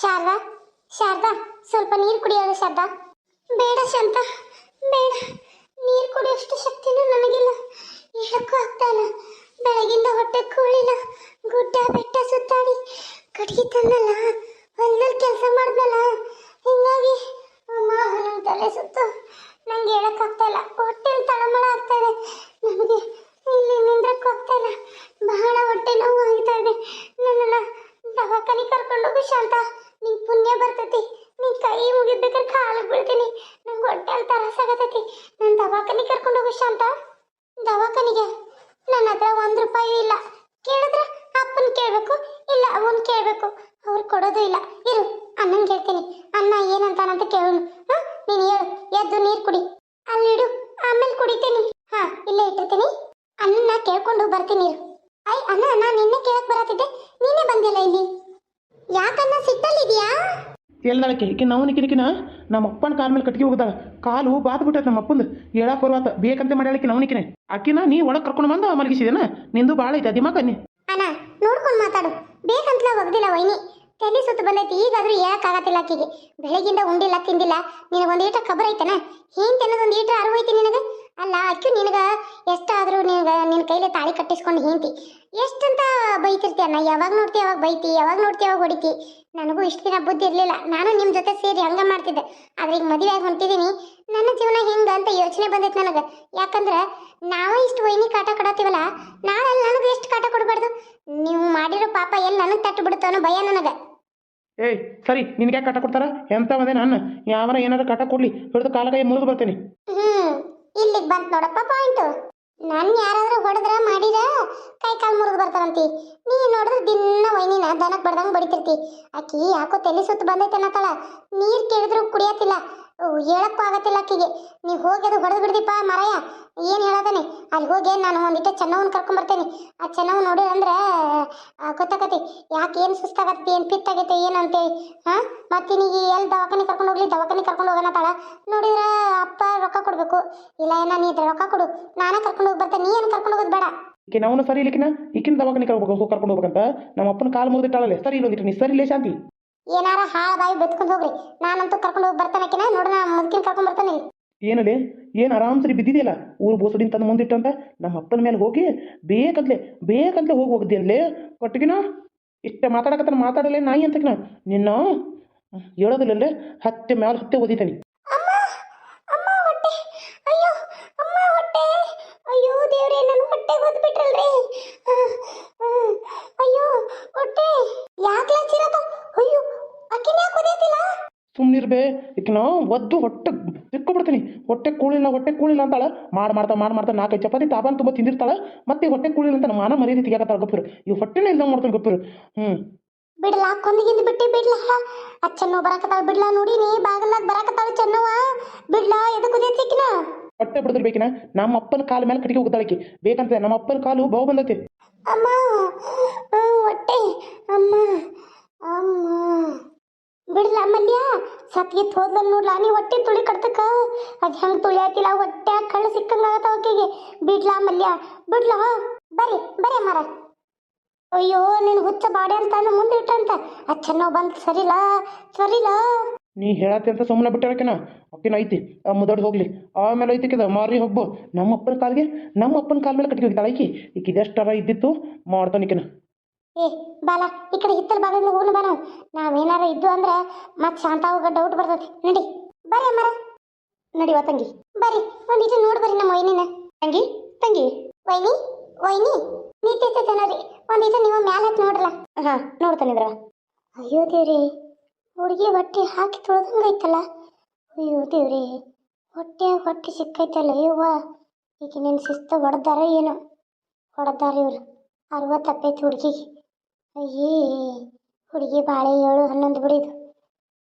ಶಾರದಾ ಶಾರದಾ, ಸ್ವಲ್ಪ ನೀರು ಕುಡಿಯೋದು ಶಾರದಾ. ಬೇಡ ಶಾಂತ, ಬೇಡ. ನೀರು ಕುಡಿಯೋಷ್ಟು ಶಕ್ತಿನೂ ನನಗಿಲ್ಲ. ಹೇಳಕ್ಕೂ ಆಗ್ತಾ ಇಲ್ಲ ಬೆಳಗಿಂದ ಹೊಟ್ಟೆ ಕೂಳಿಲ್ಲ. ಗುಡ್ಡ ಬೆಟ್ಟ ಸುತ್ತಾಡಿ ಕಟ್ಗೆ ತಂದಲ್ಲ. ಹೊಲದಲ್ಲಿ ಕೆಲಸ ಮಾಡ್ದಲ್ಲ. ಹಿಂಗಾಗಿ ಅಮ್ಮ ನನ್ನ ತಲೆ ಸುತ್ತು. ನಂಗೆ ಹೇಳಕ್ಕಾಗ್ತಾ ಇಲ್ಲ. ಹೊಟ್ಟೆ ತಳಮಳ ಆಗ್ತಾ ಇದೆ. ನನಗೆ ಇಲ್ಲಿ ನಿಂದ್ರಕ್ಕೂ ಆಗ್ತಾ ಇಲ್ಲ ಬಹಳ ಹೊಟ್ಟೆ ನೋವು ಆಗ್ತಾ ಇದೆ ನನ್ನನ್ನ ದವಾಖಾನೆ ಕರ್ಕೊಂಡೋಗು ಶಾಂತ ನಿಂಗೆ ಪುಣ್ಯ ಬರ್ತೈತಿ ನಿನ್ ಕೈ ಮುಗಿಬೇಕಾದ್ರೆ ಕಾಲಿಗೆ ಬೀಳ್ತೀನಿ ನಂಗೆ ಹೊಟ್ಟೆ ಅಲ್ಲಿ ತರಸಾಗತೈತಿ ನನ್ನ ದವಾಖಾನೆ ಕರ್ಕೊಂಡೋಗು ಶಾಂತ ದವಾಖಾನಿಗೆ ನನ್ನ ಹತ್ರ ಒಂದು ರೂಪಾಯಿ ಇಲ್ಲ ಕೇಳಿದ್ರೆ ಅಪ್ಪನ ಕೇಳಬೇಕು ಇಲ್ಲ ಅವನ್ ಕೇಳಬೇಕು ಅವ್ರು ಕೊಡೋದು ಇಲ್ಲ ಇರು ಅಣ್ಣನ್ ಕೇಳ್ತೀನಿ ಅಣ್ಣ ಏನಂತಾನಂತ ಕೇಳೋಣ ಹಾ ನೀನು ಹೇಳು ಎದ್ದು ನೀರು ಕುಡಿ ಅಲ್ಲಿಡು ಆಮೇಲೆ ಕುಡಿತೀನಿ ಹಾ ಇಲ್ಲೇ ಇಟ್ಟಿರ್ತೀನಿ ಅಣ್ಣನ ಕೇಳ್ಕೊಂಡು ಬರ್ತೀನಿ ಇರು ಐ ಅಣ್ಣ ನಾನು ನಿನ್ನೆ ಕೇಳಕ್ ಬರತ್ತಿದ್ದೆ ನೀನೇ ಬಂದಿಲ್ಲ ಇಲ್ಲಿ ಯಾಕನ್ನ ಸಿಟ್ಟಲ್ಲಿದ್ಯಾ ಎಲ್ಲದಕ್ಕೆ ಈಕೆ ನಾವು ಕಿರಿಕಿನ ನಮ್ಮ ಅಪ್ಪನ ಕಾಲ ಮೇಲೆ ಕಟ್ಟಿಗೆ ಹೋಗಿದಾಗ ಕಾಲು ಬಾತ್ ಬಿಟ್ಟೈತೆ ನಮ್ಮ ಅಪ್ಪಂದು. ಹೇಳಕ್ಕೆ ಬರುವಾತ, ಬೇಕಂತ ಮಾಡ್ಯಾಳಕ್ಕೆ ನವನಿಕಿನೆ. ಆಕಿನ ನೀ ಒಳಗೆ ಕರ್ಕೊಂಡು ಬಂದು ಮಲಗಿಸಿದೇನ? ನಿಂದು ಭಾಳ ಐತೆ ದಿಮಾಕ ನೀ. ಅಣ್ಣ, ನೋಡ್ಕೊಂಡು ಮಾತಾಡು. ಬೇಕಂತಲೇ ಒಗ್ದಿಲ್ಲ ವೈನಿ. ತಲೆ ಸುತ್ತು ಬಂದೈತಿ, ಈಗಾದ್ರೂ ಆಗತ್ತಿಲ್ಲ ಆಕಿಗೆ ಬೆಳಗಿಂದ ಉಂಡಿಲ್ಲ, ತಿಂದಿಲ್ಲ. ನಿನಗೊಂದು ಈಟ ಖಬರ್ ಐತನ? ಏನ್ ತಿನ್ನೋದು ಒಂದು ಈಟ ಅರಿವೈತಿ ನಿನಗೆ? ಅಲ್ಲ ಅಕ್ಕಿ ನಿನಗೆ ಎಷ್ಟಾದರೂ ನಿನಗ ನಿನ್ನ ಕೈಲಿ ತಾಳಿ ಕಟ್ಟಿಸ್ಕೊಂಡು ಹಿಂತಿ ಎಷ್ಟಂತ ಬೈತಿರ್ತೀಯ ಅಣ್ಣ? ಯಾವಾಗ ನೋಡ್ತಿ ಯಾವಾಗ ಬೈತಿ ಯಾವಾಗ ನೋಡ್ತಿ ಯಾವಾಗ ಹೊಡಿತಿ? ನನಗೂ ಇಷ್ಟು ದಿನ ಬುದ್ಧಿ ಇರಲಿಲ್ಲ. ನಾನು ನಿಮ್ಮ ಜೊತೆ ಸೇರಿ ಹಂಗೆ ಮಾಡ್ತಿದ್ದೆ. ಆದ್ರೆ ಈಗ ಮದುವೆ ಆಗಿ ಹೊಂಟಿದ್ದೀನಿ ನನ್ನ ಜೀವನ ಹೆಂಗೆ ಅಂತ ಯೋಚನೆ ಬಂದೈತೆ ನನಗೆ. ಯಾಕಂದ್ರೆ ನಾವು ಇಷ್ಟು ವೈನಿ ಕಾಟ ಕೊಡತ್ತೀವಲ್ಲ ನಾಳೆ ನನಗೆ ಎಷ್ಟು ಕಾಟ ಕೊಡಬಾರ್ದು? ನೀವು ಮಾಡಿರೋ ಪಾಪ ಎಲ್ಲಿ ನನಗೆ ತಟ್ಟು ಬಿಡುತ್ತೋ ಅನ್ನೋ ಭಯ ನನಗೆ. ಏಯ್ ಸರಿ ನಿನಗೆ ಯಾಕೆ ಕಾಟ ಕೊಡ್ತಾರ? ಎಂತ ಬಂದೆ ನಾನು ಯಾವನ ಏನಾರ ಕಾಟ ಕೊಡ್ಲಿ. ಹಿಡಿದು ಕಾಲ ಕೈ ಮುರಿದು ಬರ್ತೇನೆ. ಹ್ಮ್. ಇಲ್ಲಿಗೆ ಬಂತ ನೋಡಪ್ಪ ಪಾಯಿಂಟ್ ನನ್ನ ಯಾರಾದ್ರೂ ಹೊಡೆದ್ರ ಮಾಡಿರ ಕೈ ಕಾಲು ಮುರಿದು ಬರ್ತಾರಂತಿ. ನೀ ನೋಡಿದ್ರೆ ದಿನ ವೈನಿನ ದನಕ್ ಬಡ್ದಂಗ್ ಬಡಿತಿರ್ತಿ. ಅಕ್ಕಿ ಯಾಕೋ ತಲೆ ಸುತ್ತ ಬಂದೈತೆ ಅನ್ನತಾಳ ನೀರ್ ಕೇಳಿದ್ರು ಕುಡಿಯತ್ತಿಲ್ಲ. ಅವ್ ಹೇಳಕ್ಕೂ ಆಗತ್ತಿಲ್ಲ ಅಕ್ಕಿಗೆ. ನೀ ಹೋಗಿ ಅದು ಹೊಡೆದು ಬಿಡ್ದಿಪ್ಪ ಮರಯ್ಯ ಏನು ಹೇಳೋದಾನೆ? ಅಲ್ಲಿ ಹೋಗಿ ನಾನು ಒಂದಿಟ್ಟು ಚೆನ್ನವನ್ ಕರ್ಕೊಂಬರ್ತೇನೆ ಆ ಚೆನ್ನವ್ ನೋಡಿ ಅಂದ್ರೆ ಗೊತ್ತಾಗತಿ ಯಾಕೆ ಏನು ಸುಸ್ತಾಗತ್ತೆ, ಏನು ಪಿತ್ತಾಗೈತೆ ಏನು ಅಂತೇಳಿ ಹಾಂ ಮತ್ತೆ ನೀವು ಎಲ್ಲಿ ದವಾಖಾನೆ ಕರ್ಕೊಂಡು ಹೋಗ್ಲಿ, ದವಾಖಾನೆ ಕರ್ಕೊಂಡು ಹೋಗೋಣ ತಾಳ. ನೋಡಿದ್ರೆ ಅಪ್ಪ ರೊಕ್ಕ ಕೊಡಬೇಕು. ಇಲ್ಲ ಏನ ನೀ ರೊಕ್ಕ ಕೊಡು. ನಾನೇ ಕರ್ಕೊಂಡು ಹೋಗಿ ಬರ್ತೇನೆ ನೀ ಏನು ಕರ್ಕೊಂಡು ಹೋಗೋದು ಬೇಡ. ಈಕೆ ನಾವು ಸರಿ ಇಲ್ಲಿಕಿನ ಈಕಿನ? ದವಾಖಾನೆ ಕರ್ಕೊಂಡು ಹೋಗ್ಬೇಕಂತ? ನಮ್ಮ ಅಪ್ಪನ ಕಾಲು ಮುರಿದಿಟ್ಟಾಳಲ್ಲೇ ಸರಿ ಇಲ್ಲೊಂದಿಟ್ಟು ನೀ ಸರಿ ಇಲ್ಲೇ ಶಾಂತಿ. ಏನಾರ ಹಾಳ ಬಾಯಿ ಬೆತ್ಕೊಂಡು ಹೋಗ್ರಿ. ನಾನಂತೂ ಕರ್ಕೊಂಡು ಹೋಗಿ ಬರ್ತಾನಕಿನ ನಾ ಮುದ್ಕಿನ ಕರ್ಕೊಂಡು ಬರ್ತಾನೆ. ಏನಡೆ? ಏನು ಆರಾಮ್ ಸರಿ ಬಿದ್ದಿದೆಯಲ್ಲ? ಊರು ಬೋಸಡಿನ ತಂದು ಮುಂದಿಟ್ಟಂತ? ನಮ್ಮ ಅಪ್ಪನ ಮೇಲೆ ಹೋಗಿ ಬೇಕಂತಲೇ ಬೇಕಂತಲೇ ಹೋಗಿ ಹೋಗಿದ್ದೆ ಅನ್ಲೇ ಕೊಟ್ಟಿಗಿನ? ಇಷ್ಟ ಮಾತಾಡಕತ್ತಾನ ಮಾತಾಡಲೇ ನಾಯಿ ಅಂತಕಿನ? ನಿನ್ನ? ಹೇಳೋದಿಲ್ಲಲ್ಲೇ? ಹತ್ತೆ ಮ್ಯಾಲೆ ಹತ್ತೆ ಓದಿತಾನೆ ಅಮ್ಮ ಅಮ್ಮ ಹೊಟ್ಟೆ. ಅಯ್ಯೋ ಅಮ್ಮ ಹೊಟ್ಟೆ. ಅಯ್ಯೋ ದೇವ್ರೇ ನನ್ನ ಹೊಟ್ಟೆ ಓದ್ಬಿಟ್ರಲ್ರಿ ಅಯ್ಯೋ ಹೊಟ್ಟೆ. ಯಾಕೆ ಲಚ್ಚಿರತ್ತ ಅಯ್ಯೋ ಅಕ್ಕಿನ ಯಾಕೆ ಓದೈತಿಲ್ಲ ಸುಮ್ಮನಿರ್ಬೇ ಈಕಿನ ಒದ್ದು ಹೊಟ್ಟೆ ಸಿಕ್ಕೊಬಿಡ್ತೀನಿ ಹೊಟ್ಟೆ ಕೂಳಿಲ್ಲ ಹೊಟ್ಟೆ ಕೂಳಿಲ್ಲ ಅಂತಾಳ ಮಾಡಿ ಮಾಡ್ತಾ ಮಾಡಿ ಮಾಡ್ತಾ ನಾಲ್ಕೈದು ಚಪಾತಿ ತಾಬಾನ್ ತುಂಬ ತಿಂದಿರ್ತಾಳ ಮತ್ತೆ ಹೊಟ್ಟೆ ಕೂಳಿಲ್ಲ ಅಂತ ಮಾನ ಮರ್ಯಾದೆ ತೆಗಿಯಕತ್ತಾಳ ಗೊತ್ತಿರು ಇವು ಹೊಟ್ಟೆನೇ ಇಲ್ದಂಗೆ ಮಾಡ್ತಾನೆ ಗೊತ್ತಿರು ಹ್ಞೂ ಬಿಡ್ಲಾ ಕೊಂದಿಗಿಂದ ಬಿಟ್ಟಿ ಬಿಡ್ಲಾ ಅಚ್ಚನ್ನು ಬರಾಕತ್ತಾಳ ಬಿಡ್ಲಾ ನೋಡಿನಿ ಬಾಗಲಾಗ ಬರಾಕತ್ತಾಳ ಚೆನ್ನವ ಬಿಡ್ಲಾ ಎದಕ್ಕೆ ಓದೈತಿಕಿನ ಹೊಟ್ಟೆ ಬಿಡದಿರ್ಬೇಕಿನ ನಮ್ಮ ಅಪ್ಪನ ಕಾಲ ಮೇಲೆ ಕಟ್ಟಿಗೆ ಹೋಗ್ತಾಳಕಿ ಬೇಕಂತ ನಮ್ಮ ಅಪ್ಪನ ಕಾಲು ಬಾವು ಬಂದೈತಿ ಅಮ್ಮ ಆ, ಹೊಟ್ಟೆ ಅಮ್ಮ ಅಮ್ಮ. ಬಿಡ್ಲ ಮಲ್ಯ ಸತ್ಗಿತ್ ಹೋದ್ಲ ನೋಡ್ಲಾ, ನೀ ಹೊಟ್ಟೆ ತುಳಿ ಕಡ್ತಕ್ಕ ಅದ್ ಹೆಂಗ್ ತುಳಿ ಹೊಟ್ಟ್ಯಾಗ ಹೊಟ್ಟೆ ಕಳ್ಳ ಸಿಕ್ಕಂಗ ಆಗತ್ತ ಆಕೆಗೆ ಬಿಡ್ಲಾ ಮಲ್ಯ ಬಿಡ್ಲಾ ಬರಿ ಬರಿ ಮರ ಅಯ್ಯೋ, ನಿನ್ ಹುಚ್ಚ ಬಾಡಿ ಅಂತ ಅಂದ್ ಮುಂದೆ ಇಟ್ಟಂತ. ಅಚ್ಚನ್ನೋ ಬಂತ ಸರಿಲಾ ಸರಿಲಾ. ನೀ ಹೇಳತ್ತೆ ಅಂತ ಸುಮ್ಮನೆ ಬಿಟ್ಟಾರಕಿನ? ಅಕ್ಕಿನ ಐತಿ ಮುದಡ್ ಹೋಗ್ಲಿ. ಆಮೇಲೆ ಐತಿಕಿದ ಮಾರಿ ಹೋಗ್ಬೋ. ನಮ್ಮ ಅಪ್ಪನ ಕಾಲ್ಗೆ ನಮ್ಮ ಅಪ್ಪನ ಕಾಲ್ ಮೇಲೆ ಕಟ್ಟಿ ಹೋಗ್ತಾಳ ಆಕಿ. ಈಕಿ ಇದೆಷ್ಟರ ಇದ್ದಿತ್ತು, ಮಾಡ್ತಾನಿಕಿನ. ಏ, ಬಾಲ, ಈ ಕಡೆ ಹಿತ್ತಲ ಬಾಗಿಲಿಂದ ಹೋಗೋಣ ಬಾ ನಾವು ನಾವೇನಾರ ಇದ್ದು ಅಂದ್ರೆ ಮತ್ ಶಾಂತ ಹೋಗ ಡೌಟ್ ಬರ್ತೈತಿ. ನಡಿ. ಬರ್ರಿ ಅಮ್ಮರ. ನಡಿವಾ ತಂಗಿ. ಬರ್ರಿ ಒಂದಿಟ್ಟು ನೋಡಿ ಬರ್ರಿ ನಮ್ಮ ವೈನಿನ. ತಂಗಿ ತಂಗಿ. ವೈನಿ ವೈನಿ. ನೀತಿರ್ತೈತೆ ಜನರಿ ಒಂದಿಟ್ಟು ನೀವು ಮ್ಯಾಲ ಹತ್ತಿ ನೋಡ್ರಲ್ಲ. ಹಾ ನೋಡ್ತಾನಿದ್ರ ಅಯ್ಯೋ ದೇವ್ರಿ, ಹುಡುಗಿ ಹೊಟ್ಟೆ ಹಾಕಿ ತೊಳ್ದಂಗೈತಲ್ಲ. ಅಯ್ಯೋ ದೇವ್ರಿ, ಹೊಟ್ಟೆ ಹೊಟ್ಟೆ ಸಿಕ್ಕೈತಲ್ಲ. ಅಯ್ಯವ್ವ ಈಗ ನಿನ್ನ ಶಿಸ್ತು ಹೊಡೆದಾರ ಏನು. ಹೊಡೆದಾರ ಇವ್ರು. ಅರವತ್ತಪ್ಪೈತಿ ಹುಡುಗಿಗೆ. ಅಯ್ಯೇ, ಹುಡುಗಿ ಬಾಳೆ ಏಳು ಹನ್ನೊಂದು ಬಿಡಿದು.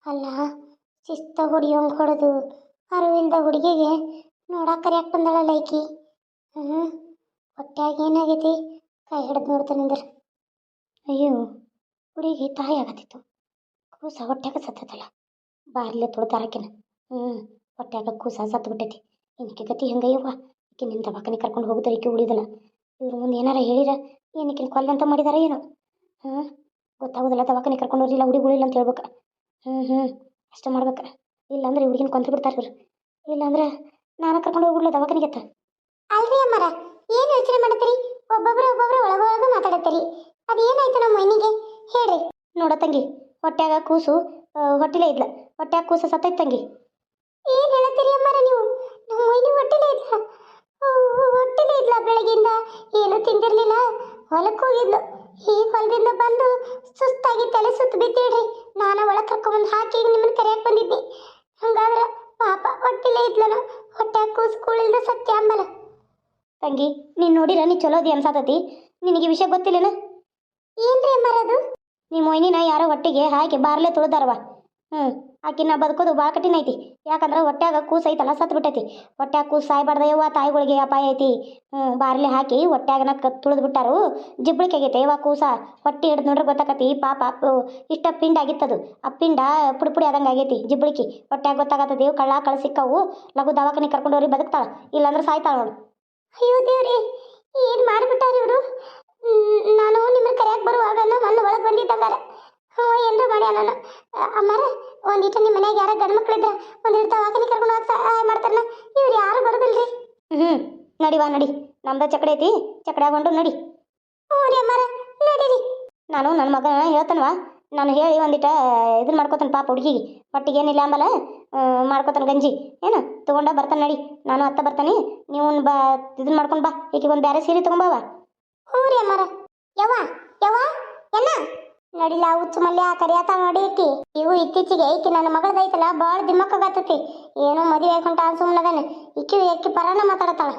ಅಲ್ಲ, ಶಿಸ್ತ ಹೊಡಿಯೋಂಗೆ ಹೊಡೆದು ಅರಿವಿಲ್ದ ಹುಡುಗಿಗೆ ನೋಡಕ್ಕೆ ಕರಿಯಾಕೆ ಬಂದಾಳಲ್ಲ ಲೈಕಿ ಹ್ಞೂ ಹೊಟ್ಯಾಗ ಏನಾಗೈತಿ? ಕೈ ಹಿಡಿದು ನೋಡ್ತಾನಿಂದ್ರ ಅಯ್ಯೋ, ಹುಡುಗಿ ತಾಯಿ ಆಗತ್ತಿತ್ತು. ಕೂಸ ಹೊಟ್ಯಾಗ ಸತ್ತತಲ್ಲ. ಬಾರ್ಲೆ ತೊಳ್ತಾರಾಕಿನ ಹ್ಞೂ ಹೊಟ್ಯಾಗ ಕೂಸ ಸತ್ತು ಬಿಟ್ಟೈತಿ ಏನಕ್ಕೆ ಗತಿ ಹೆಂಗಯ್ಯವ್ವ? ಈಕೆ ನಿನ್ನ ದವಾಖಾನೆ ಕರ್ಕೊಂಡು ಹೋಗಿದ್ರೆ ಈಕೆ ಉಳಿದಲ್ಲ. ಇವ್ರ ಮುಂದೆ ಏನಾರ ಹೇಳಿರ? ಏನಕ್ಕೆ ಕೊಲ್ಲಂತ ಮಾಡಿದಾರ ಏನೋ? ಹಾಂ ಗೊತ್ತಾಗೋದಿಲ್ಲ ದವಾಖಾನೆ ಕರ್ಕೊಂಡು ಹೋಗಿಲ್ಲ ಹುಡುಗಿ ಇಲ್ಲ ಅಂತ ಹೇಳ್ಬೇಕು. ಹ್ಞೂ ಹ್ಞೂ ಅಷ್ಟು ಮಾಡ್ಬೇಕು. ಇಲ್ಲಾಂದ್ರೆ ಹುಡುಗಿನ ಕೊಂತು ಬಿಡ್ತಾರೆ ಇವ್ರು. ಇಲ್ಲಾಂದ್ರೆ ನಾನು ಕರ್ಕೊಂಡು ಹೋಗ್ಬಿಡ್ಲ ದವಾಖಾನಿಗೆ ಅಲ್ರಿ ಅಮ್ಮರ ಏನು ಯೋಚನೆ ಮಾಡತ್ತೀರಿ? ಒಬ್ಬೊಬ್ರು ಒಬ್ಬೊಬ್ರು ಒಳಗೊಳಗೆ ಮಾತಾಡತ್ತೀರಿ. ಅದೇನಾಯ್ತು ನಮ್ಮ ಮೈನಿಗೆ? ಹೇಳ್ರಿ. ನೋಡ ತಂಗಿ ಹೊಟ್ಯಾಗ ಕೂಸು ಹೊಟ್ಟಿಲೆ ಹೊಟ್ಟಿಲೇ ಇದ್ಲ. ಹೊಟ್ಯಾಗ ಕೂಸು ಸತ್ತೈತ್ ತಂಗಿ. ಏನು ಹೇಳತ್ತೀರಿ ಅಮ್ಮರ ನೀವು? ನಮ್ಮ ಮೈನಿ ಹೊಟ್ಟಿಲೇ ಇದ್ಲ. ಹೊಟ್ಟಿಲೇ ಇದ್ಲ ಬೆಳಗಿಂದ. ಏನು ತಿಂದಿರಲಿಲ್ಲ. ಹೊಲಕ್ಕೆ ಹೋಗಿದ್ಲು. ಈಗ ಹೊಲದಿಂದ ಬಂದು ಸುಸ್ತಾಗಿ ತಲೆ ಸುತ್ತ ಬಿದ್ದಿಡ್ರಿ ನಾನು ಒಳಗೆ ಕರ್ಕೊಂಬಂದು ಹಾಕಿ ನಿಮ್ಮನ್ನ ಕರೆಯಕ್ಕೆ ಬಂದಿದ್ದೆ. ಹಂಗಾದ್ರೆ ಪಾಪ ಹೊಟ್ಟಿಲೇ ಇದ್ಲನ ಹೊಟ್ಟೆ ಕೂಸ್ಕೂಳಿಲ್ದ ಸತ್ಯ ಅಂಬಲ ತಂಗಿ ನೀನು ನೋಡಿರ ನೀ ಚಲೋದಿ ಅನ್ಸಾತತಿ. ನಿನಗೆ ವಿಷಯ ಗೊತ್ತಿಲ್ಲೇನ? ಏನ್ರಿ ಅಮ್ಮರದು? ನಿಮ್ಮ ಮೊಯ್ನಿನ ಯಾರೋ ಒಟ್ಟಿಗೆ ಹಾಕಿ ಬಾರ್ಲೆ ತುಳಿದಾರವ. ಹ್ಞೂ ಆಕಿನ ಬದುಕೋದು ಭಾಳ ಕಠಿಣ ಐತಿ. ಯಾಕಂದ್ರೆ ಹೊಟ್ಯಾಗ ಕೂಸು ಐತಲ್ಲ ಸತ್ತು ಬಿಟ್ಟೈತಿ. ಹೊಟ್ಯಾಗ ಕೂಸು ಸಾಯ್ಬಾರ್ದ ಯವ್ವ ತಾಯಿಗಳಿಗೆ ಅಪಾಯ ಐತಿ. ಬಾರ್ಲಿ ಹಾಕಿ ಹೊಟ್ಯಾಗನ ಕ ತುಳಿದು ಬಿಟ್ಟಾರು. ಜಿಬ್ಳಿಕೆ ಆಗೈತೆ ಯವ್ವ ಕೂಸ. ಹೊಟ್ಟೆ ಹಿಡ್ದು ನೋಡ್ರಿ ಗೊತ್ತಾಕತಿ, ಪಾಪ ಇಷ್ಟ ಪಿಂಡ ಆಗಿತ್ತದು. ಆ ಪಿಂಡ ಪುಡಿ ಪುಡಿ ಆದಂಗೆ ಆಗೈತಿ ಜಿಬ್ಳಿಕಿ ಹೊಟ್ಯಾಗ ಗೊತ್ತಾಗತ್ತದ ಕಳ್ಳ ಕಳ್ಳ ಸಿಕ್ಕವು. ಲಘು ದವಾಖಾನೆ ಕರ್ಕೊಂಡವ್ರಿ ಬದುಕ್ತಾಳ, ಇಲ್ಲಾಂದ್ರೆ ಸಾಯ್ತಾಳ ನೋಡು ಅಯ್ಯೋ ದೇವ್ರಿ, ಏನು ಮಾಡಿಬಿಟ್ಟಾರ ಇವರು? ನಾನು ನಿಮ್ಮ ಕರೆಯಕ್ಕೆ ಬರುವಾಗ ನನ್ನ ಒಳಗೆ ಬಂದಿದ್ದಂಗಾರ. ಹ್ಞೂ ಏನರ ಮಾಡಿ ನಾನು ಅಮ್ಮಾರ ಒಂದಿಟ್ಟು ನಿಮ್ಮ ಮನ್ಯಾಗ ಯಾರ ಗಂಡು ಮಕ್ಳಿದ್ರ ಒಂದಿಟ್ಟು ದವಾಖಾನೆ ಕರ್ಕೊಂಡು ಹೋಗಿ ಸಹಾಯ ಮಾಡ್ತಾರಲ್ಲ ಇವ್ರು ಯಾರು ಬರೋದಿಲ್ರಿ? ಹ್ಞೂ ನಡಿವಾ ನಡಿ ನಮ್ದ ಚಕಡೆ ಐತಿ ಚಕಡೆ ನಡಿ. ಹ್ಞೂ ರೀ ಅಮ್ಮಾರ ನಡೀರಿ. ನಾನು ನನ್ನ ಮಗ ಹೇಳ್ತಾನವಾ ನಾನು ಹೇಳಿ ಒಂದಿಟ ಇದನ್ನ ಮಾಡ್ಕೋತಾನೆ ಪಾಪ ಹುಡುಗಿಗೆ. ಹೊಟ್ಟಿಗೆ ಏನಿಲ್ಲ ಅಂಬಲ್ಲ ಮಾಡ್ಕೋತಾನೆ ಗಂಜಿ. ಏನು ತೊಗೊಂಡ ಬರ್ತಾನೆ ನಡಿ. ನಾನು ಅತ್ತ ಬರ್ತಾನೆ ನೀವು ಬಾ ಇದನ್ನ ಮಾಡ್ಕೊಂಡು ಬಾ ಈಕೆ ಒಂದು ಬೇರೆ ಸೀರೆ ತೊಗೊಂಬಾವ ಹ್ಞೂ ರೀ ಅಮ್ಮಾರ ಯವ್ವ ಯವ್ವ ಎನ್ನ ನಡಿಲ್ಲ ಹುಚ್ಚು ಮಲ್ಯ ಕರಿಯಾತ ನೋಡಿ ಇವು ಇತ್ತೀಚೆಗೆ ಐಕಿ ನನ್ನ ಮಗಳದೈತಲ್ಲ ಭಾಳ ದಿಮ್ಮಕ್ಕಾಗತ್ತತಿ ಏನೋ ಮದುವೆ ಆಯ್ಕೊಂಡ ಸುಮ್ಮನದಾನೆ ಇಕ್ಕಿ ಎಕ್ಕಿ ಪರಾನ ಮಾತಾಡತಾಳ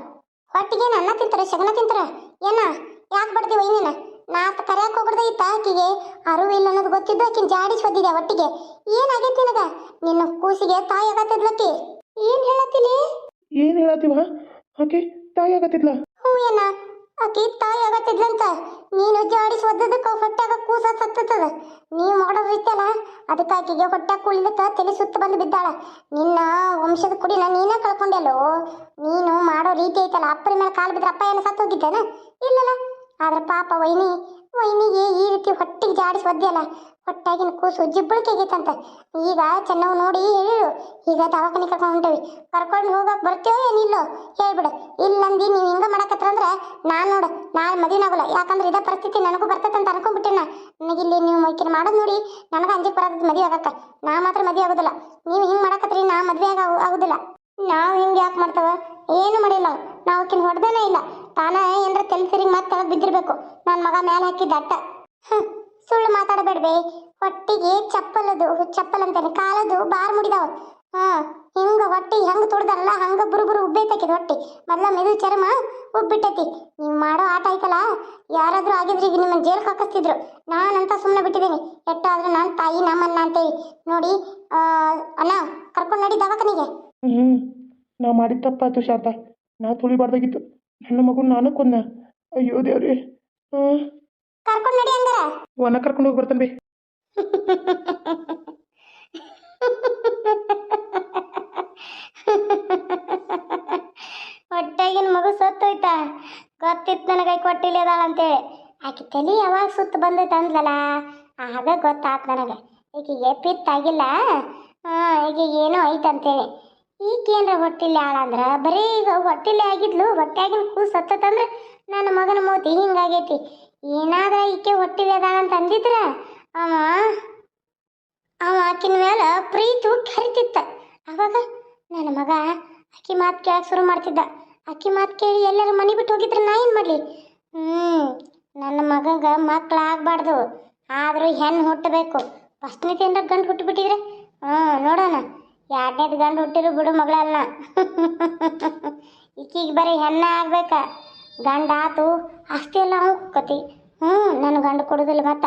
ಹೊಟ್ಟಿಗೆ ಅನ್ನ ತಿಂತಾರ ಶಗನ ತಿಂತಾರ? ಏನ? ಯಾಕೆ ಬಡ್ತೀವಿ ಇನ್ನೇನ ನಾ ಕರೆಯಕ್ಕೆ ಹೋಗ್ಬಿಡ್ದೆ ಇತ್ತ ಆಕಿಗೆ? ಅರಿವು ಇಲ್ಲ ಅನ್ನೋದು ಗೊತ್ತಿದ್ದು ಆಕಿನ ಜಾಡಿಸಿ ಒದ್ದಿದೆ ಒಟ್ಟಿಗೆ ಏನಾಗೈತಿ ನಿನಗ? ನಿನ್ನ ಕೂಸಿಗೆ ತಾಯಿ ಆಗತ್ತಿದ್ಲಕ್ಕಿ ಏನ್ ಹೇಳತ್ತಿಲಿ? ಏನು ಹೇಳತ್ತಿವ? ಆಕೆ ತಾಯಿ ಆಗತ್ತಿದ್ಲ. ಹ್ಞೂ ಏನ? ಆಕಿ ತಾಯಿ ಆಗತ್ತಿದ್ಲಂತ ನೀನು ಜಾಡಿಸಿ ಒದ್ದದಕ್ಕ ಹೊಟ್ಟಾಗ ಕೂಸ ಸತ್ತದ ನೀ ಮಾಡೋ ರೀತಿಯಲ್ಲ, ಅದಕ್ಕೆ ಆಕೆಗೆ ಹೊಟ್ಟೆ ಕುಳಿದಕ್ಕ ತಲೆ ಸುತ್ತ ಬಂದು ಬಿದ್ದಾಳ. ನಿನ್ನ ವಂಶದ ಕುಡಿನ ನೀನೇ ಕಳ್ಕೊಂಡೆಲ್ಲೋ? ನೀನು ಮಾಡೋ ರೀತಿ ಐತಲ್ಲ ಅಪ್ಪರ ಮೇಲೆ ಕಾಲು ಬಿದ್ರೆ ಅಪ್ಪ ಏನು ಸತ್ತು ಹೋಗಿದ್ದಾನ ಇಲ್ಲಲ್ಲ, ಆದ್ರೆ ಪಾಪ ವೈನಿ, ವೈನಿಗೆ ಈ ರೀತಿ ಹೊಟ್ಟಿಗೆ ಜಾಡಿಸಿ ಒದ್ದೆಯಲ್ಲ, ಹೊಟ್ಟಾಗಿನ ಕೂಸು ಜಿಬ್ಬಳಿಕೆ ಆಗೈತಂತ. ಈಗ ಚೆನ್ನವ್ ನೋಡಿ ಹೇಳಿರು, ಈಗ ದವಾಖಾನೆ ಕರ್ಕೊಂಡು ಹೊಂಟೇವಿ. ಕರ್ಕೊಂಡು ಹೋಗಕ್ ಬರ್ತೇವೋ ಏನಿಲ್ಲೋ ಹೇಳ್ಬಿಡು. ಇಲ್ಲಂದಿ ನೀವು ಹಿಂಗ ಮಾಡಕತ್ರಂದ್ರ ನಾನ್ ನೋಡು, ನಾಳೆ ಮದುವೆ ಆಗೋಲ್ಲ. ಯಾಕಂದ್ರೆ ಇದೇ ಪರಿಸ್ಥಿತಿ ನನಗೂ ಬರ್ತೈತೆ ಅಂತ ಅನ್ಕೊಂಡ್ಬಿಟ್ಟಿನ ನನಗಿಲ್ಲಿ ನೀವು ಮೈಕಿನ ಮಾಡೋದು ನೋಡಿ, ನನಗೆ ಅಂಜಿಕ್ ಬರತ್ತೆ ಮದುವೆ ಆಗಕ್ಕ. ನಾ ಮಾತ್ರ ಮದುವೆ ಆಗೋದಿಲ್ಲ. ನೀವು ಹಿಂಗ್ ಮಾಡಕತ್ರಿ, ನಾ ಮದುವೆ ಆಗ ಆಗೋದಿಲ್ಲ. ನಾವು ಹಿಂಗೆ ಯಾಕೆ ಮಾಡ್ತವ? ಏನು ಮಾಡಿಲ್ಲ ನಾವು ಆಕಿನ ಹೊಡೆದೇನೇ ಇಲ್ಲ. ತಾನ ಏನ್ರ ತೆಲ್ ತಿರುಗಿ ಮತ್ತೆ ಬಿದ್ದಿರಬೇಕು. ನನ್ನ ಮಗ ಮೇಲೆ ಹಾಕಿದ್ದ ಅಟ್ಟ. ಸುಳ್ಳು ಮಾತಾಡಬೇಡ್ಬೇ ಹೊಟ್ಟಿಗೆ ಚಪ್ಪಲದು ಚಪ್ಪಲ್ ಅಂತಾನೆ ಕಾಲದು ಬಾರ್ ಮುಡಿದಾವ ಹಾ ಹಿಂಗ ಹೊಟ್ಟಿ ಹೆಂಗ್ ತುಡ್ದಾರಲ್ಲ ಹಂಗ ಬುರು ಬುರು ಉಬ್ಬೈತಕಿದ ಹೊಟ್ಟಿ. ಮೊದ್ಲ ಮೆದು ಚರ್ಮ ಉಬ್ಬಿಟ್ಟೈತಿ. ನೀವ್ ಮಾಡೋ ಆಟ ಐತಲ್ಲ, ಯಾರಾದ್ರೂ ಆಗಿದ್ರೆ ಈಗ ನಿಮ್ಮನ್ನ ಜೇಲ್ ಹಾಕಿಸ್ತಿದ್ರು. ನಾನಂತ ಸುಮ್ಮನೆ ಬಿಟ್ಟಿದ್ದೀನಿ ಎಟ್ಟಾದ್ರೂ ನಾನು ತಾಯಿ, ನಮ್ಮನ್ನ ಅಂತೇಳಿ. ನೋಡಿ ಅಣ್ಣ, ಕರ್ಕೊಂಡು ನಡಿ ದವಾಖಾನಿಗೆ. ಹ್ಞೂ ನಾ ಮಾಡಿದ ತಪ್ಪಾಯ್ತು ಶಾಂತ. ನಾ ತುಳಿಬಾರ್ದಾಗಿತ್ತು. ನನ್ನ ಮಗು ನಾನು ಕೊಂದ ಅಯ್ಯೋ ದೇವ್ರಿ. ಹಾಂ ಕರ್ಕೊಂಡು ನಡಿ ಹಂಗಾರ. ವನ ಕರ್ಕೊಂಡು ಹೋಗಿ ಬರ್ತಾನೆ ಬಿ. ಹೊಟ್ಟೆಗಿನ ಮಗು ಸತ್ತೋಯ್ತಾ ಗೊತ್ತಿತ್ತು ನನಗೆ ಕೊಟ್ಟಿಲ್ಲ ಅದಾಳ ಅಂತೇಳಿ. ಆಕೆ ತಲೆ ಯಾವಾಗ ಸುತ್ತ ಬಂದೈತೆ ಅಂದ್ಲಲ್ಲ ಆಗ ಗೊತ್ತಾತ ನನಗೆ. ಈಕೆಗೆ ಪಿತ್ತಾಗಿಲ್ಲ ಹಾಂ ಈಕೆಗೆ ಏನೋ ಐತಂತೇಳಿ ಆಳಂದ್ರ ಹೊಟ್ಟಿಲಿ ಆಳ ಅಂದ್ರೆ? ಬರೀ ಈಗ ಹೊಟ್ಟಿಲ್ಲ ಆಗಿದ್ಲು ಹೊಟ್ಟೆಗಿನ ಕೂಸು ಸತ್ತತಂದ್ರೆ ನನ್ನ ಮಗನ ಮೂತಿ ಹಿಂಗಾಗೈತಿ. ಏನಾದ್ರ ಈಕೆ ಹೊಟ್ಟಿಲಿ ಅದಾಳ ಅಂತ ಅಂದಿದ್ರ ಅವ ಅವ ಆಕಿನ ಮೇಲೆ ಪ್ರೀತು ಕರಿತಿತ್ತ. ಅವಾಗ ನನ್ನ ಮಗ ಅಕ್ಕಿ ಮಾತು ಕೇಳಕ್ಕೆ ಶುರು ಮಾಡ್ತಿದ್ದ. ಅಕ್ಕಿ ಮಾತು ಕೇಳಿ ಎಲ್ಲರೂ ಮನೆ ಬಿಟ್ಟು ಹೋಗಿದ್ರೆ ನಾ ಏನು ಮಾಡಲಿ? ಹ್ಞೂ ನನ್ನ ಮಗಗ ಮಕ್ಳು ಆಗ್ಬಾರ್ದು ಆದರೂ ಹೆಣ್ಣು ಹುಟ್ಟಬೇಕು. ಫಸ್ಟ್ನೇ ಏನಾರ ಗಂಡು ಹುಟ್ಟುಬಿಟ್ಟಿದ್ರೆ ಹ್ಞೂ ನೋಡೋಣ. ಎರಡನೇದು ಗಂಡು ಹುಟ್ಟಿರು ಬಿಡು ಮಗಳಲ್ಲ ಈಕೀಗ ಬರೀ ಹೆಣ್ಣ ಆಗ್ಬೇಕ. ಗಂಡ ಆತು ಅಷ್ಟೇ ಹೋಗ್ಕತಿ ಹ್ಞೂ ನನ್ನ ಗಂಡು ಕೊಡೋದಿಲ್ಲ ಮತ್ತ.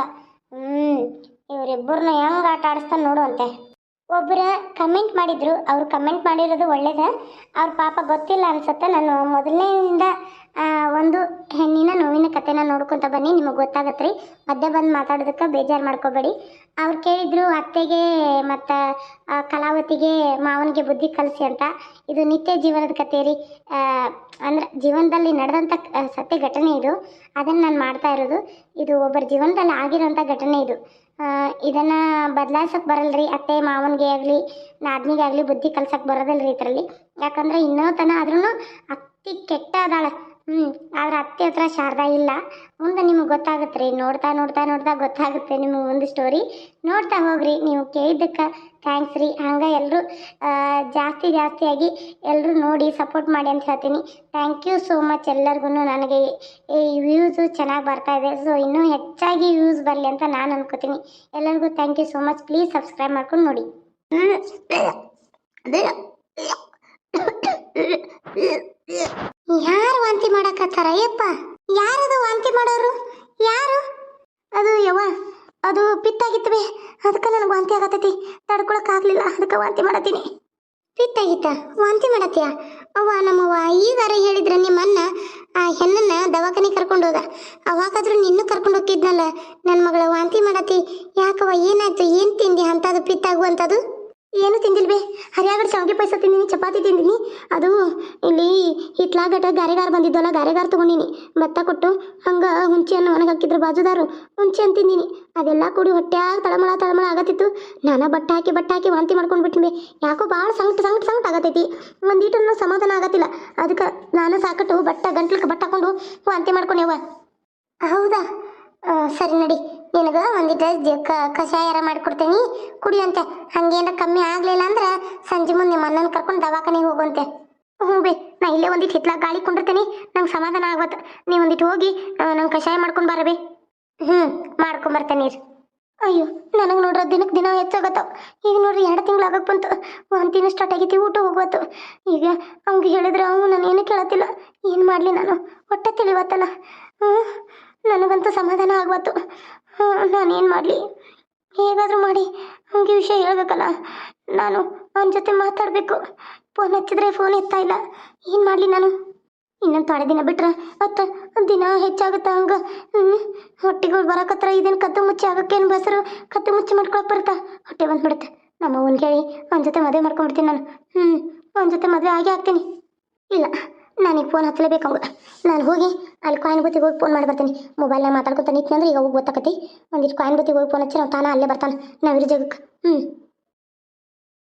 ಹ್ಞೂ ಇವರಿಬ್ಬರನ್ನ ಹೆಂಗೆ ಆಟ ಆಡಿಸ್ತಾನೆ ನೋಡು ಅಂತೆ. ಒಬ್ಬರ ಕಮೆಂಟ್ ಮಾಡಿದ್ರು. ಅವ್ರು ಕಮೆಂಟ್ ಮಾಡಿರೋದು ಒಳ್ಳೇದ. ಅವ್ರ ಪಾಪ ಗೊತ್ತಿಲ್ಲ ಅನ್ಸುತ್ತೆ. ನಾನು ಮೊದಲನೇಯಿಂದ ಒಂದು ಹೆಣ್ಣಿನ ನೋವಿನ ಕಥೆನ ನೋಡ್ಕೊತ ಬನ್ನಿ. ನಿಮಗೆ ಗೊತ್ತಾಗತ್ತೆ ರೀ ಮಧ್ಯೆ ಬಂದು ಮಾತಾಡೋದಕ್ಕೆ ಬೇಜಾರು ಮಾಡ್ಕೋಬೇಡಿ. ಅವ್ರು ಕೇಳಿದ್ರು, ಅತ್ತೆಗೆ ಮತ್ತು ಕಲಾವತಿಗೆ ಮಾವನಿಗೆ ಬುದ್ಧಿ ಕಲಿಸಿ ಅಂತ. ಇದು ನಿತ್ಯ ಜೀವನದ ಕಥೆ ರೀ. ಅಂದ್ರೆ ಜೀವನದಲ್ಲಿ ನಡೆದಂಥ ಸತ್ಯ ಘಟನೆ ಇದು. ಅದನ್ನು ನಾನು ಮಾಡ್ತಾ ಇರೋದು. ಇದು ಒಬ್ಬರ ಜೀವನದಲ್ಲಿ ಆಗಿರೋಂಥ ಘಟನೆ ಇದು. ಇದನ್ನು ಬದಲಾಯಿಸೋಕೆ ಬರಲ್ರಿ ಅತ್ತೆ ಮಾವನಿಗೆ ಆಗಲಿ, ನಾದ್ನಿಗೆ ಆಗಲಿ ಬುದ್ಧಿ ಕಲ್ಸಕ್ಕೆ ಬರೋದಿಲ್ಲ ರೀ ಇದರಲ್ಲಿ. ಯಾಕಂದ್ರೆ ಇನ್ನೂ ತನ ಆದ್ರೂ ಅತ್ತಿ ಕೆಟ್ಟ ಅದಾಳ. ಹ್ಞೂ ಆದ್ರೆ ಅತ್ತೆ ಹತ್ರ ಶಾರದಾ ಇಲ್ಲ. ಮುಂದೆ ನಿಮಗೆ ಗೊತ್ತಾಗುತ್ತೆ ರೀ ನೋಡ್ತಾ ನೋಡ್ತಾ ನೋಡ್ತಾ ಗೊತ್ತಾಗುತ್ತೆ ನಿಮಗೆ ಒಂದು ಸ್ಟೋರಿ ನೋಡ್ತಾ ಹೋಗ್ರಿ, ನೀವು ಕೇಳಿದ್ದಕ್ಕೆ ಥ್ಯಾಂಕ್ಸ್ ರೀ. ಹಂಗೆ ಎಲ್ಲರೂ ಜಾಸ್ತಿ ಜಾಸ್ತಿಯಾಗಿ ಎಲ್ಲರೂ ನೋಡಿ ಸಪೋರ್ಟ್ ಮಾಡಿ ಅಂತ ಹೇಳ್ತೀನಿ. ಥ್ಯಾಂಕ್ ಯು ಸೋ ಮಚ್ ಎಲ್ಲರಿಗೂ ನನಗೆ, ಈ ವ್ಯೂಸು ಚೆನ್ನಾಗಿ ಬರ್ತಾ ಇದೆ. ಸೊ ಇನ್ನೂ ಹೆಚ್ಚಾಗಿ ವ್ಯೂಸ್ ಬರಲಿ ಅಂತ ನಾನು ಅನ್ಕೋತೀನಿ. ಎಲ್ಲರಿಗೂ thank you so much please subscribe ಮಾಡ್ಕೊಂಡು ನೋಡಿ. ಯಾರು ವಾಂತಿ ಮಾಡಕತ್ತಾರ ಯಪ್ಪ, ಯಾರದು ವಾಂತಿ ಮಾಡೋರು? ಯಾರು? ಅದು ಯವ್ವ, ಅದು ಪಿತ್ತಾಗಿತ್ತವೆ. ಅದಕ್ಕೆ ನನಗೆ ವಾಂತಿ ಆಗತ್ತೈತಿ. ತಡ್ಕೊಳಕ್ ಆಗ್ಲಿಲ್ಲ. ಅದಕ್ಕೆ ವಾಂತಿ ಮಾಡತ್ತೀನಿ. ಪಿತ್ತಾಗಿತ್ತ? ವಾಂತಿ ಮಾಡತ್ತೀಯ ಅವ್ವ, ನಮ್ಮವ್ವ ಈಗಾರ ಹೇಳಿದ್ರ ನಿಮ್ಮನ್ನ, ಆ ಹೆಣ್ಣನ್ನ ದವಾಖಾನೆ ಕರ್ಕೊಂಡು ಹೋದ. ಅವಾಗಾದ್ರೂ ನಿನ್ನೂ ಕರ್ಕೊಂಡು ಹೋಗಿದ್ನಲ್ಲ ನನ್ನ ಮಗಳ ವಾಂತಿ ಮಾಡತ್ತಿ ಯಾಕವ್ವ, ಏನಾಯ್ತು? ಏನು ತಿಂದಿ? ಅಂತದು ಪಿತ್ತಾಗುವಂಥದ್ದು ಏನು ತಿಂದಿಲ್ಬೇ ಹರಿಯಾಗಡೆ ಶಾವಿಗೆ ಪಾಯಸ ತಿಂದಿನಿ, ಚಪಾತಿ ತಿಂದಿನಿ. ಅದು ಇಲ್ಲಿ ಹಿತ್ಲಾಗಟ ಗಾರೆಗಾರ ಬಂದಿದ್ದಲ್ಲ, ಗಾರೆಗಾರ ತಗೊಂಡಿನಿ. ಭತ್ತ ಕೊಟ್ಟು ಹಂಗೆ ಹುಂಚೆಯನ್ನು ಒಣಗಿ ಹಾಕಿದ್ರು ಬಾಜುದಾರು. ಹುಂಚೆ ಅಂತ ತಿಂದಿನಿ. ಅದೆಲ್ಲ ಕೂಡಿ ಹೊಟ್ಟೆಯಾಗ ತಳಮಳ ತಳಮಳ ಆಗತ್ತಿತ್ತು. ನಾನು ಬಟ್ಟೆ ಹಾಕಿ ಬಟ್ಟೆ ಹಾಕಿ ವಾಂತಿ ಮಾಡ್ಕೊಂಡು ಬಿಟ್ಟಿನಿ ಯಾಕೋ ಭಾಳ ಸಂಕಟ ಸಂಕಟ ಸಂಕಟ ಆಗತೈತಿ. ಒಂದೀಟನ್ನು ಸಮಾಧಾನ ಆಗತ್ತಿಲ್ಲ. ಅದಕ್ಕೆ ನಾನು ಸಾಕಟ್ಟು ಬಟ್ಟ, ಗಂಟ್ಲಕ್ಕೆ ಬಟ್ಟೆ ಹಾಕೊಂಡು ವಾಂತಿ ಮಾಡ್ಕೊಂಡೆವ ಹೌದಾ? ಸರಿ ನಡಿ. ನಿನಗೆ ಕ ಕಷಾಯಾರ ಮಾಡಿಕೊಡ್ತೇನೆ ಕುಡಿಯಂತೆ ಹಂಗೇನ ಕಮ್ಮಿ ಆಗಲಿಲ್ಲ ಅಂದ್ರೆ ಸಂಜೆ ಮುಂದೆ ನಿಮ್ಮ ಅಣ್ಣನ ಕರ್ಕೊಂಡು ದವಾಖಾನೆಗೆ ಹೋಗುವಂತೆ. ಹ್ಞೂ ಬಿ, ನಾ ಇಲ್ಲೇ ಒಂದಿಟ್ಟು ಹಿತ್ಲಾಗ ಗಾಳಿ ಕೊಂಡಿರ್ತೀನಿ, ನಂಗೆ ಸಮಾಧಾನ ಆಗುತ್ತೆ ನೀವು ಒಂದಿಟ್ಟು ಹೋಗಿ ನಂಗೆ ಕಷಾಯ ಮಾಡ್ಕೊಂಡು ಬರಬೇ ಹ್ಞೂ ಮಾಡ್ಕೊಂಬರ್ತೇನೆ ರೀ ಅಯ್ಯೋ, ನನಗೆ ನೋಡ್ರ ದಿನಕ್ಕೆ ದಿನ ಹೆಚ್ಚಾಗತ್ತವ ಈಗ ನೋಡ್ರಿ ಎರಡು ತಿಂಗಳು ಆಗಕ್ಕೆ ಬಂತು. ವಾಂತಿನೂ ಸ್ಟಾರ್ಟ್ ಆಗೈತಿ, ಊಟ ಹೋಗ್ಬತ್ತು ಈಗ ಅವ್ಗೆ ಹೇಳಿದ್ರೆ ಅವನು ನಾನು ಏನು ಕೇಳತ್ತಿಲ್ಲ. ಏನು ಮಾಡಲಿ ನಾನು? ಹೊಟ್ಟೆ ತಿಳಿವತ್ತಲ್ಲ. ಹ್ಞೂ, ನನಗಂತೂ ಸಮಾಧಾನ ಆಗ್ಬತ್ತು ನಾನೇನು ಮಾಡಲಿ? ಹೇಗಾದರೂ ಮಾಡಿ. ಹಂಗೆ ವಿಷಯ ಹೇಳ್ಬೇಕಲ್ಲ. ನಾನು ಅವನ ಜೊತೆ ಮಾತಾಡಬೇಕು. ಫೋನ್ ಹಚ್ಚಿದ್ರೆ ಫೋನ್ ಎತ್ತಾ ಇಲ್ಲ. ಏನು ಮಾಡಲಿ ನಾನು? ಇನ್ನೊಂದು ತಾಳೆ ದಿನ ಬಿಟ್ರೆ ಅತ್ತ ದಿನ ಹೆಚ್ಚಾಗುತ್ತೆ ಹಂಗೆ? ಹೊಟ್ಟೆಗಳು ಬರಕತ್ರ ಇದೇನು ಕತ್ತು ಮುಚ್ಚಿ ಆಗಕ್ಕೇನು ಬಸರು ಕತ್ತು ಮುಚ್ಚಿ ಮಾಡ್ಕೊಳಕ್ಕೆ ಬರುತ್ತಾ? ಹೊಟ್ಟೆ ಬಂದ್ಬಿಡುತ್ತೆ ನಮ್ಮ ಅವನ್ ಹೇಳಿ ಅವನ ಜೊತೆ ಮದುವೆ ಮಾಡ್ಕೊಂಡ್ಬಿಡ್ತೀನಿ ನಾನು. ಹ್ಞೂ ಅವನ ಜೊತೆ ಮದುವೆ ಆಗೇ ಆಗ್ತೀನಿ ಇಲ್ಲ. ನನಗೆ ಫೋನ್ ಹಚ್ಚಲೇಬೇಕು ಅವಂಗ ನಾನು ಹೋಗಿ ಅಲ್ಲಿ ಕಾಯಿನ್ ಬುತ್ತಿಗೆ ಹೋಗಿ ಫೋನ್ ಮಾಡಿ ಬರ್ತೀನಿ. ಮೊಬೈಲ್ನಾಗ ಮಾತಾಡ್ಕೊತಾನೆ ಇತ್ತು ಅಂದ್ರೆ ಈಗ ಹೋಗಿ ಗೊತ್ತಾಕತಿ ಒಂದಿಷ್ಟು ಕಾಯಿನ್ ಬುತ್ತಿಗೆ ಹೋಗಿ ಫೋನ್ ಹಚ್ಚಿ ನಾವು ತಾನ ಅಲ್ಲೇ ಬರ್ತಾನೆ. ನಾವಿರೋ ಜಾಗಕ್ಕೆ ಹ್ಞೂ